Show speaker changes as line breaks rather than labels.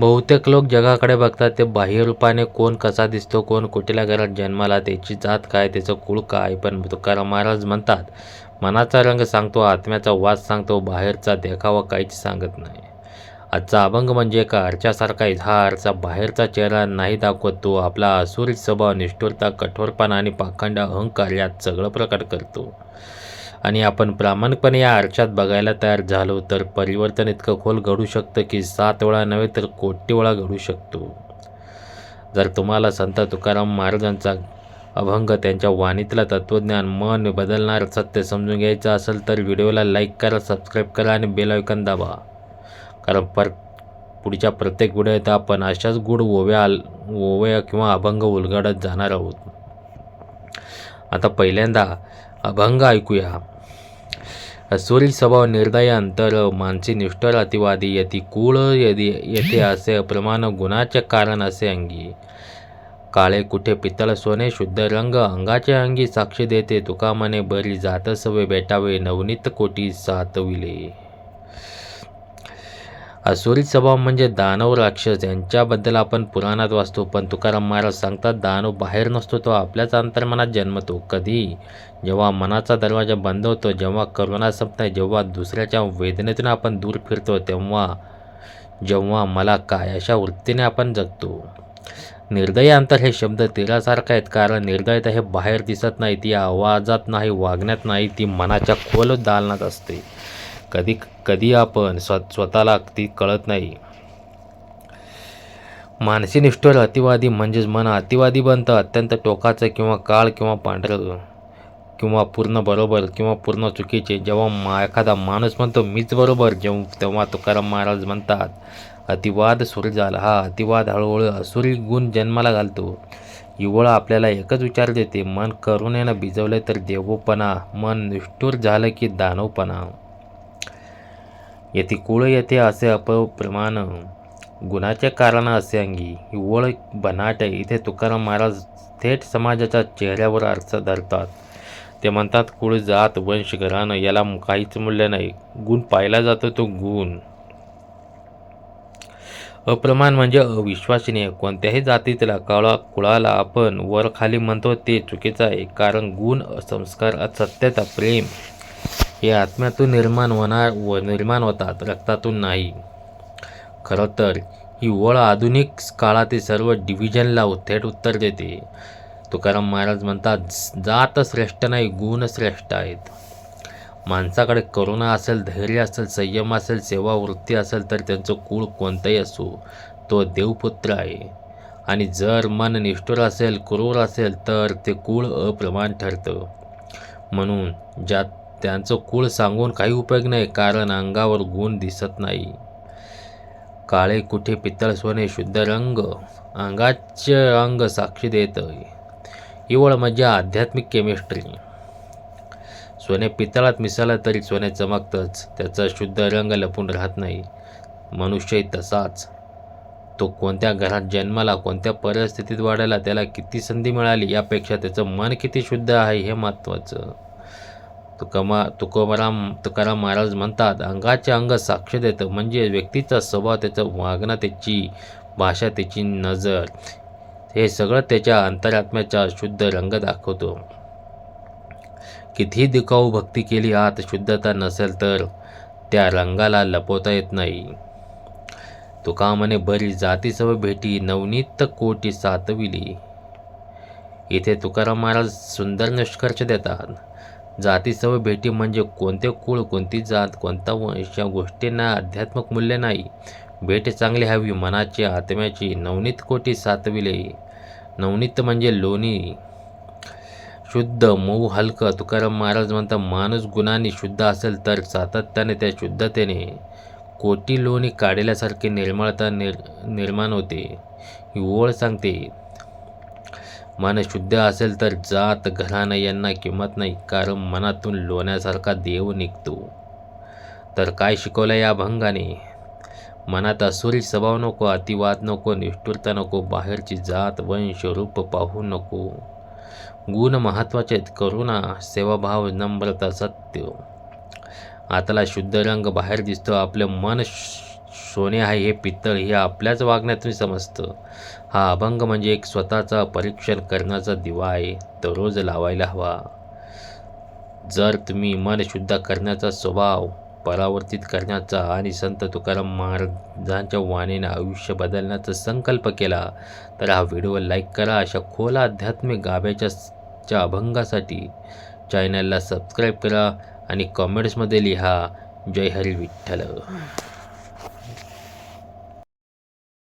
बहुतेक लोक जगाकडे बघतात ते बाह्य रूपाने कोण कसा दिसतो कोण कुठल्या घरात जन्माला त्याची जात काय त्याचं कुळ काय पण तुकाराम महाराज म्हणतात मनाचा रंग सांगतो आत्म्याचा वास सांगतो बाहेरचा देखावा काहीच सांगत नाही. आजचा अभंग म्हणजे एका आरच्यासारखा हा आरसा बाहेरचा चेहरा नाही दाखवत तो आपला असुरी स्वभाव निष्ठुरता कठोरपणा आणि पाखंड अहंकार यात सगळं प्रकट करतो. आणि आपण प्रामाणिकपणे या आरशात बघायला तयार झालो तर परिवर्तन इतकं खोल घडू शकतं की सात वेळा नव्हे तर कोटी वेळा घडू शकतो. जर तुम्हाला संत तुकाराम महाराजांचा अभंग त्यांच्या वाणीतलं तत्त्वज्ञान मन बदलणार सत्य समजून घ्यायचं असेल तर व्हिडिओला लाईक करा सबस्क्राईब करा आणि बेल ऐकन दाबा. कारण पर पुढच्या प्रत्येक व्हिडिओत आपण अशाच गुढ ओव्या ओव्या किंवा अभंग उलगडत जाणार आहोत. आता पहिल्यांदा अभंग ऐकूया. असुरी स्वभाव निर्दय अंतर मानसी निष्ठर अतिवादी यती कुळ यदी येथे असे प्रमाण गुणाचे कारण असे अंगी. काळे कुठे पितळ सोने शुद्ध रंग अंगाचे अंगी साक्षी देते तुका मने बरी जात सवे बेटावे नवनीत कोटी सातविले. असुरी स्वभाव म्हणजे दानव राक्षस. यांच्याबद्दल आपण पुराणात वाचतो पण तुकाराम महाराज सांगतात दानव बाहेर नसतो तो आपल्याच अंतर्मनात जन्मतो. कधी? जेव्हा मनाचा दरवाजा बंद होतो जेव्हा करुणा संपते जेव्हा दुसऱ्याच्या वेदनेतून आपण दूर फिरतो तेव्हा जेव्हा मला काय अशा वृत्तीने आपण जगतो. निर्दय अंतर हे शब्द तीरासारखे आहेत कारण निर्दयता हे बाहेर दिसत नाही ती आवाजात नाही वागण्यात नाही ती मनाच्या खोल दालनात असते. कधी कधी आपण स्व स्वतःला ती कळत नाही. मानसी निष्ठुर अतिवादी म्हणजेच मन अतिवादी बनतं अत्यंत टोकाचं किंवा काळ किंवा पांढरं किंवा पूर्ण बरोबर किंवा पूर्ण चुकीचे. जेव्हा मा एखादा माणूस म्हणतो मीच बरोबर जेव्हा तेव्हा तुकाराम महाराज म्हणतात अतिवाद सुरू झाला हा अतिवाद हळूहळू असुरी गुण जन्माला घालतो. युवळ आपल्याला एकच विचार देते मन करुणेनं भिजवले तर देवोपणा मन निष्ठूर झालं की दानवपणा येथे कुळ येथे असे अपप्रमाण गुणाच्या कारण असे अंगी. हिवळ बनाट इथे तुकाराम महाराज थेट समाजाच्या चेहऱ्यावर अर्थ धरतात. ते म्हणतात कुळ जात वंश घराणं याला काहीच मूल्य नाही. गुण पाहिला जातो तो गुण. अप्रमाण म्हणजे अविश्वसनीय कोणत्याही जातीतला काळा कुळाला आपण वर खाली म्हणतो ते चुकीचं आहे. कारण गुण संस्कार सत्यता प्रेम हे आत्म्यातून निर्माण होणार व निर्माण होतात रक्तातून नाही. खरं तर ही ओळ आधुनिक काळातील सर्व डिव्हिजनला थेट उत्तर देते. तुकाराम महाराज म्हणतात जात श्रेष्ठ नाही गुण श्रेष्ठ आहेत. माणसाकडे करुणा असेल धैर्य असेल संयम असेल सेवा वृत्ती असेल तर त्यांचं कुळ कोणतंही असो तो देवपुत्र आहे. आणि जर मन निष्ठुर असेल क्रूर असेल तर ते कुळ अप्रमाण ठरतं. म्हणून ज्यात त्यांचं कुळ सांगून काही उपयोग नाही कारण अंगावर गुण दिसत नाही. काळे कुठे पितळ सोने शुद्ध रंग अंगाचे अंग साक्षी देत. इवळ म्हणजे आध्यात्मिक केमिस्ट्री सोने पितळात मिसळलं तरी सोने चमकतंच त्याचा शुद्ध रंग लपून राहत नाही. मनुष्यही तसाच. तो कोणत्या घरात जन्माला कोणत्या परिस्थितीत वाढायला त्याला किती संधी मिळाली यापेक्षा त्याचं मन किती शुद्ध आहे हे महत्त्वाचं. तुकमा तुकोबराम तुकाराम महाराज म्हणतात अंगाचे अंग साक्ष देतं म्हणजे व्यक्तीचा स्वभाव त्याचं वागणं त्याची भाषा त्याची नजर. हे सगळं त्याच्या अंतरात्म्याचा शुद्ध रंग दाखवतो. कितीही दिखाऊ भक्ती केली आत शुद्धता नसेल तर त्या रंगाला लपवता येत नाही. तुकामने म्हणे बरी जातीसव भेटी नवनीत कोटी सातविली. इथे तुकाराम महाराज सुंदर निष्कर्ष देतात. जातीसव भेटी म्हणजे कोणते कुळ कोणती जात कोणता वंश या गोष्टींना आध्यात्मिक मूल्य नाही. भेट चांगली हवी मनाची आत्म्याची. नवनीत कोटी सातविले. नवनीत म्हणजे लोणी. शुद्ध मऊ हलकं. तुकाराम महाराज म्हणतात माणूस गुणांनी शुद्ध असेल तर सातत्याने त्या शुद्धतेने कोटी लोणी काढल्यासारखे निर्मळता निर निर्माण होते. ही ओळ सांगते मन शुद्ध असेल तर जात घराणं यांना किंमत नाही कारण मनातून लोण्यासारखा देव निघतो. तर काय शिकवलं या अभंगाने मनात असुरी स्वभाव नको अतिवाद नको निष्ठुरता नको बाहेरची जात वंश रूप पाहू नको. गुण महत्त्वाचे आहेत करुणा सेवाभाव नम्रता सत्य. आताला शुद्ध रंग बाहेर दिसतो आपलं मन सोने आहे हे पित्तळ हे आपल्याच वागण्यातून समजतं. हा अभंग म्हणजे एक स्वतःचा परीक्षण करण्याचा दिवा आहे दररोज लावायला हवा. जर तुम्ही मन शुद्ध करण्याचा स्वभाव परावर्तित करण्याचा आणि संत तुकाराम महाराजांच्या वाणीने आयुष्य बदलण्याचा संकल्प केला तर हा व्हिडिओ लाईक करा. अशा खोल आध्यात्मिक गाभ्याच्या च्या अभंगासाठी चॅनलला सबस्क्राईब करा आणि कॉमेंट्समध्ये लिहा जय हरी विठ्ठल.